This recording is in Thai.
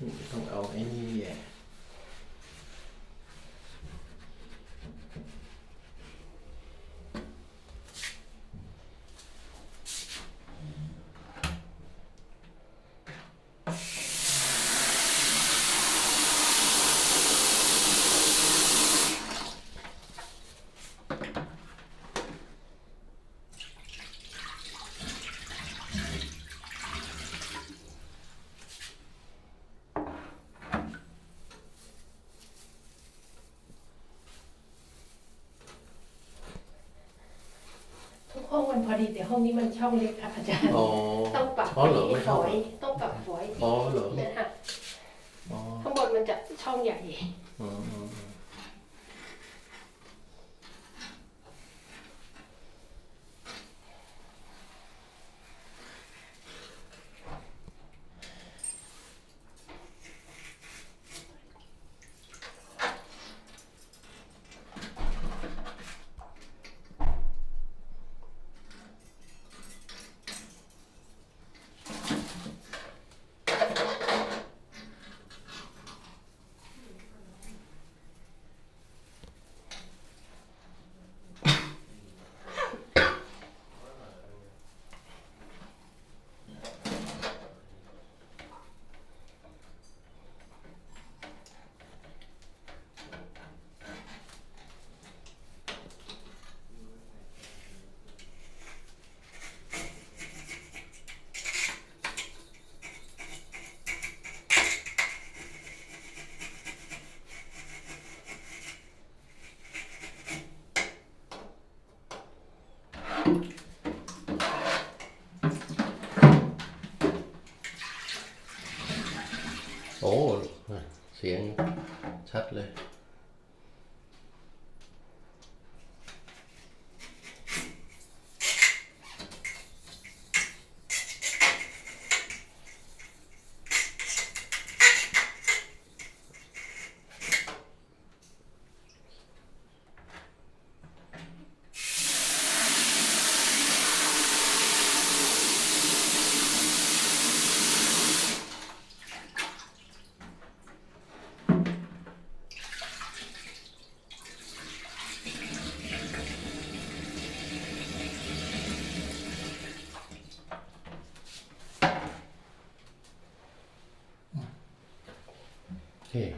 Don't owe any of you. Thank you. มันพอดีแต่ห้องนี้มันช่องเล็กค่ะอาจารย์ อ๋อ ต้องปรับอ๋อเหรอไม่ฝเท่าอกัยนต้องปรับฝอยอ๋อเหรอเนี่ยค่ะอ๋อข้างบนมันจะช่องใหญ่ อืมอืมอืม โอ้ เสียงชัดเลย 对。